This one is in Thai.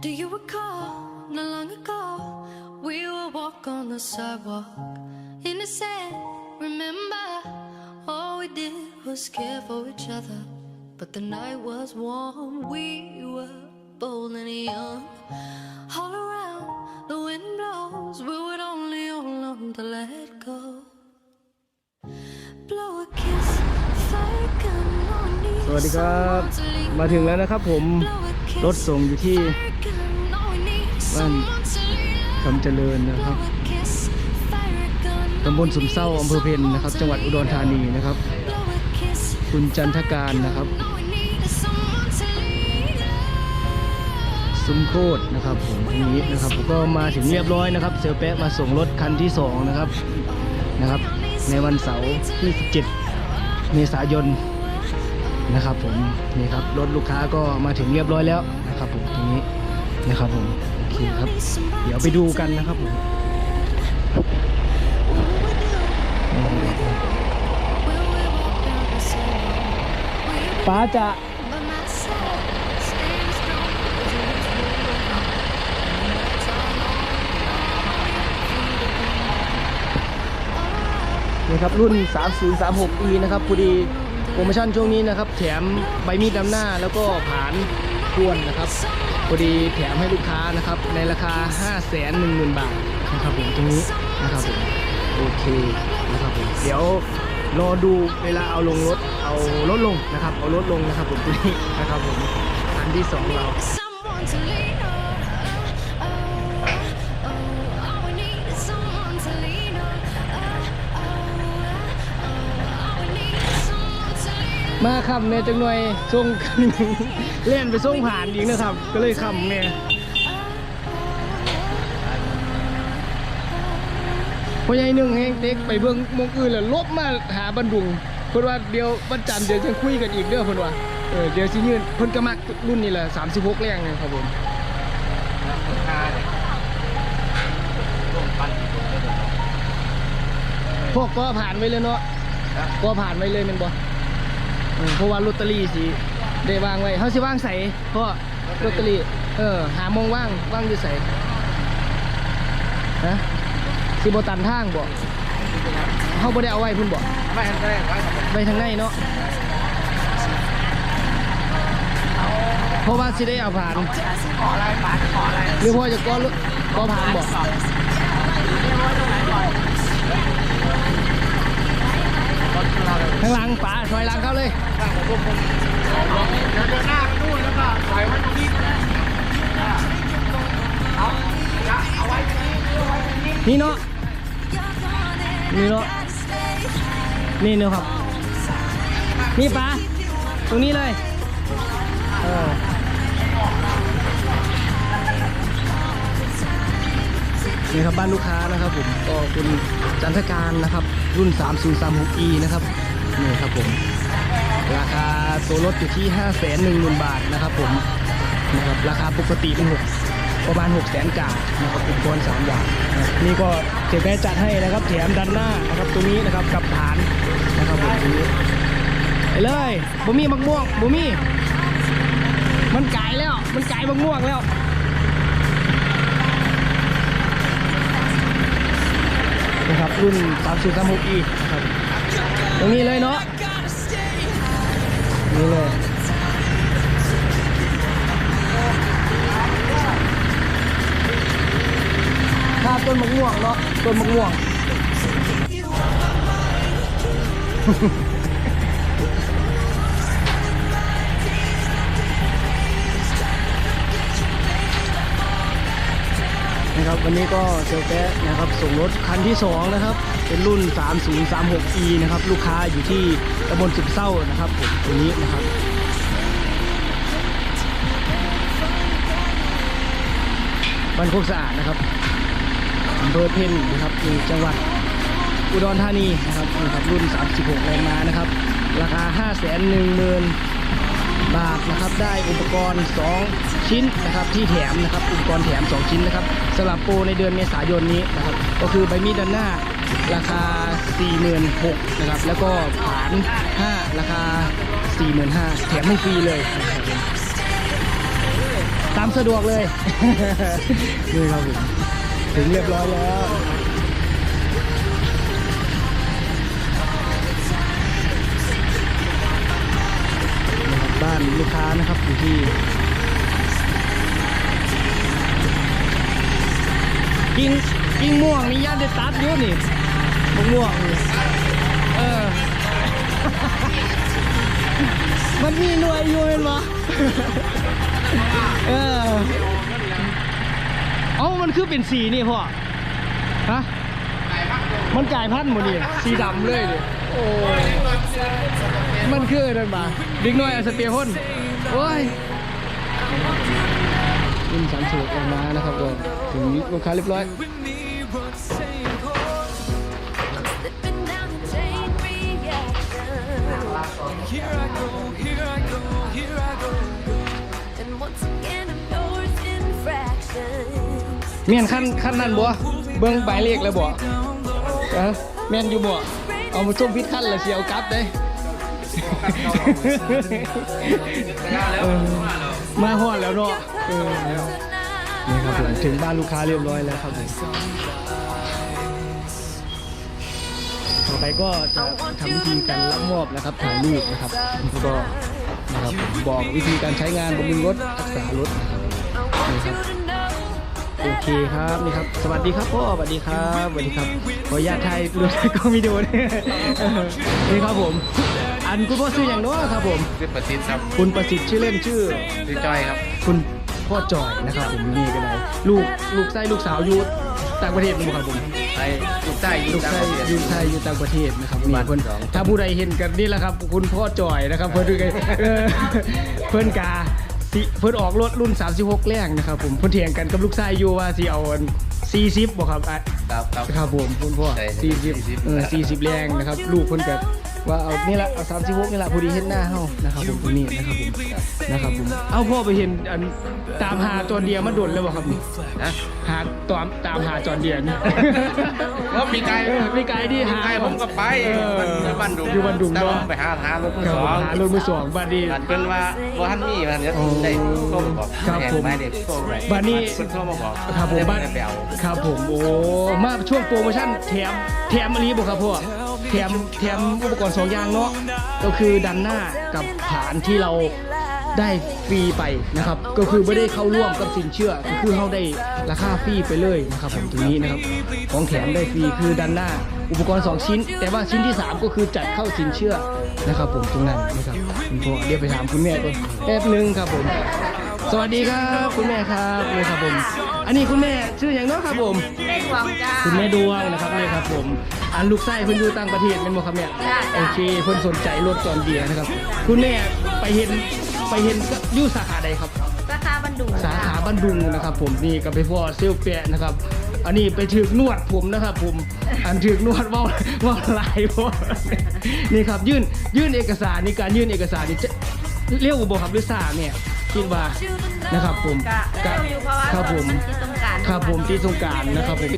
Do you recall not long ago we would walk on the sidewalk in the sand? Remember, all we did was care for each other. But the night was warm, we were bold and young. All around, the wind blows, we would only hold on to let go. Blow a kiss, fire gun on me. สวัสดีครับ มาถึงแล้วนะครับผม รถส่งอยู่ที่บ้านคำเจริญนะครับตำบลสุมเศร้าอำเภอเพนนะครับ จังหวัดอุดรธานีนะครับ คุณจันทการนะครับ ซุ้มโคตรนะครับผมตรงนี้นะครับผมก็มาถึงเรียบร้อยนะครับ เซลแปะมาส่งรถคันที่สองนะครับนะครับ ในวันเสาร์ที่ 17 เมษายนนะครับผมนี่ครับรถลูกค้าก็มาถึงเรียบร้อยแล้ว นะครับผมตรงนี้นะครับผมโอเคครับ เดี๋ยวไปดูกันนะครับผมป้าจะนี่ครับรุ่น 3036e นะครับพอดีโปรโมชั่นช่วงนี้นะครับ แถมใบมีดดำหน้าแล้วก็ผ่าน ทวนนะครับพอดีแถมให้ลูกค้านะครับ ในราคา 5 1 0 0 0 0 บาทนะครับผมตรงนี้นะครับผมโอเคนะครับผมเดี๋ยวรอดูเวลาเอาลงรถเอารถลงนะครับ เอารถลงนะครับผมตรงนี้นะครับผมคันที่สองเรา มาคำเนี่ยจังหน่อยส่งเล่นไปส่งผ่านอีกนะครับ ก็เลยคำเนี่ยพอใหญ่หนึ่งแห้งเต็กไปเบื้องมงอื่นแล้วลบมาหาบันดุงเพิ่นว่าเดี๋ยววันจันเดี๋ยวจะคุยกันอีกเด้อเพิ่นว่าเออเดี๋ยวสิยืนเพิ่นก็มักรุ่นนี้แหละ36แรงนะครับผมพวกก็ผ่านไว้เลยเนาะก็ผ่านไว้เลยมันบอ เพราะว่าลอตเตอรี่สิได้วางไว้เขาสิว่างใส่เพราะลอตเตอรี่เออหาโมงว่างว่างอยู่ใส่ฮะสิบตันทางบ่เขาบ่ได้เอาไว้พุ่นบ่ไม่ไม่ไม่ไว้ทางในเนาะเพราะว่าสิได้เอาผ่านขออะไรปาขออะไรหรือพ่อจะก้อก้อผ่านบ่ ข้างหลังป๋าถอยหลังเข้าเลยเดี๋ยวเดินหน้าไปนู่นแล้วก็ถอยไว้ตรงนี้เอาเอาไว้ตรงนี้เอาไว้ตรงนี้นี่เนาะ You're gone and I Ni lo- gotta stay. นี่เนาะครับ นี่ป๋าตรงนี้เลย นี่ครับบ้านลูกค้านะครับผมก็คุณจันทการนะครับ รุ่น 3036e นะครับนี่ครับผมราคาตัวรถอยู่ที่ 5 1 0 0 0 0 บาทนะครับผมนะครับราคาปกติเป็น6ประมาณ 6 0 0 0 0กานะครับอุปกรณ์3อย่างนี่ก็เสียแพ้จัดให้นะครับแถมดันหน้านะครับตรงนี้นะครับกับฐานนะครับผมตรงนี้ไปเลยบ่มีมักม่วงบ่มีมันไก่แล้วมันไก่มักม่วงแล้ว นะค รุ่น 3036e นะครับตรงนี้เลยเนาะนี่เลยถ้าต้นมะม่วงเนาะต้นมะม่วง นะครับ วันนี้ก็เซลแกะนะครับ ส่งรถคันที่ 2 นะครับ เป็นรุ่น 3036e นะครับ ลูกค้าอยู่ที่ตำบลสุดเศร้านะครับผมตัวนี้นะครับบ้านโคกสะอาดนะครับอำเภอเพ็ญนะครับอยู่จังหวัดอุดรธานีนะครับนี่ครับรุ่น 36แรงม้านะครับ ราคา 5 1 0 0 0 0 บาทนะครับได้อุปกรณ์ 2 ชิ้นนะครับที่แถมนะครับอุปกรณ์แถม 2 ชิ้นนะครับสำหรับโปรในเดือนเมษายนนี้นะครับก็คือใบมีดด้านหน้าราคา 46,000นะครับแล้วก็ฐาน5ราคา 45,000แถมให้ฟรีเลยตามสะดวกเลยนี่ครับผมถึงเรียบร้อยแล้วานลูกค้านะครับอยู่ที่กิ่งกิ่งม่วงนี่ย่านได้ตัดอยู่นี่มะม่วงเออ มันมีหน่วยอยู่เห็นปะเออเอ้ามันคือเป็นสีนี่พ่อฮะมันกลายพันหมดนี่สีดำเลยดิโอ้ย มันคือนั่นมาบิ๊กน้อยสเปียร์พ่นโอ้ยยินสันสูกออกมานะครับก็ถึงลูกค้าเรียบร้อย Slipping down the chain reaction. Here I go, here I go, here I go. And once again, I'm yours in fractions. เมียนขั้นขั้นนั่นบ่เบิ้งใบเลขแล้วบ่เออเมียนอยู่บ่เอามาส้มพิษขั้นเลยเสียวกลับได้เออ มาฮอดแล้วเนาะเออนี่ครับผมถึงบ้านลูกค้าเรียบร้อยแล้วครับผมต่อไปก็จะทำวิธีการรับมอบนะครับถ่ายรูปนะครับแล้วก็นะครับบอกวิธีการใช้งานบำรุงรถรักษารถนะครับ I want you to know โอเคครับนี่ครับ สวัสดีครับพ่อสวัสดีครับสวัสดีครับขออนุญาตไทยดูไทยกล้องวิดีโอนี่เออนี่ครับผม อันคุณพ่อชื่ออย่างเน้อครับผมคือประสิทธิ์ครับคุณประสิทธิ์ชื่อเล่นชื่อคือจ้อยครับ คุณพ่อจอยนะครับผมนี่กันเลยลูกลูกไส้ลูกสาวอยู่ต่างประเทศมั้งครับผม ไอ้ลูกใต้ยิลูงกตามไส้ประเทศลูกไส้อยู่ต่างประเทศนะครับอยู่นี่บ้านเพิ่นสอง ถ้าผู้ใดเห็นกันนี่แหละครับ คุณพ่อจอยนะครับ เพิ่นดูกันเออเพิ่นกาสิเพิ่นออกรถรุ่น 36 แรงนะครับผมเพิ่นเถียงกันกับลูกไส้อยู่ว่าสิเอาอัน40บ่ครับอะครับครับ ครับผมคุณพ่อใช่สี่สิบ40เออสี่สิบแรงนะครับ ลูกคนกับ ว่าเอานี่ละเอาสามสิบหกนี่ละพอดีเห็นหน้าเฮานะครับผมตรงนี้นะครับผมนะครับผมเอาพ่อไปเห็นอันตามหาจอนเดียมาโดนแล้วบ่ครับนี่นะหาตามตามหาจอนเดียนี่ว่ามีไกลเออมีไกลที่หาไกลผมก็ไปเอออยู่บ้านดุงอยู่บ้านดุงแต่เนาะว่าไปหาหารถมือครับสผอมงหารถมือสองบัดนี้อันเป็นว่าว่าท่านมีมันเนี่ยโอ้ได้โทรมาบอกครับแทนผมไม่ได้โทรไปบัดนี้เพิ่นโทรมาบอกครับผมได้บ้านไปเอาครับผมโอ้มาช่วงโปรโมชั่นแถมแถมอะไรบ่ครับพ่อ แถมแถมอุปกรณ์สองอย่างเนาะก็คือดันหน้ากับฐานที่เราได้ฟรีไปนะครับ ก็คือไม่ได้เข้าร่วมกับสินเชื่อ ก็คือเขาได้ราคาฟรีไปเลยนะครับผมตรงนี้นะครับของแถมได้ฟรีคือดันหน้า อุปกรณ์ 2 ชิ้น แต่ว่าชิ้นที่ 3 ก็คือจัดเข้าสินเชื่อนะครับผมตรงนั้นนะครับคุณพ่อเดี๋ยวไปถามคุณแม่ก่อนแป๊บนึงครับผม สวัสดีครับคุณแม่ครับนี่ครับผม อันนี้คุณแม่ชื่ออย่างเน้อครับผม ได้หวังจ้า คุณแม่ดวงนะครับนี่ครับผม อันลูกไส้เพิ่นอยู่ต่างประเทศเป็นบ่ครับเนี่ยจ้ะ โอเคเพิ่นสนใจรถจอนเดียนะครับ คุณแม่ไปเห็นไปเห็นก็อยู่สาขาใดครับราคาบันดุงสาขาบ้านดุงนะครับ ผมนี่ก็ไปพ่อเซลเปียนะครับ อันนี้ไปถึกนวดผมนะครับ ผมอันถึกนวดเว่าเว่าลายพ่อนี่ครับยื่นยื่นเอกสารนี่การยื่นเอกสารนี่จะเรียกอุบครับหรือซ่าเนี่ย คิดว่านะครับผมกะเร็วอยู่เพราะว่าครับผมมันติดตรงกลารครับผมที่สงการนะครับผม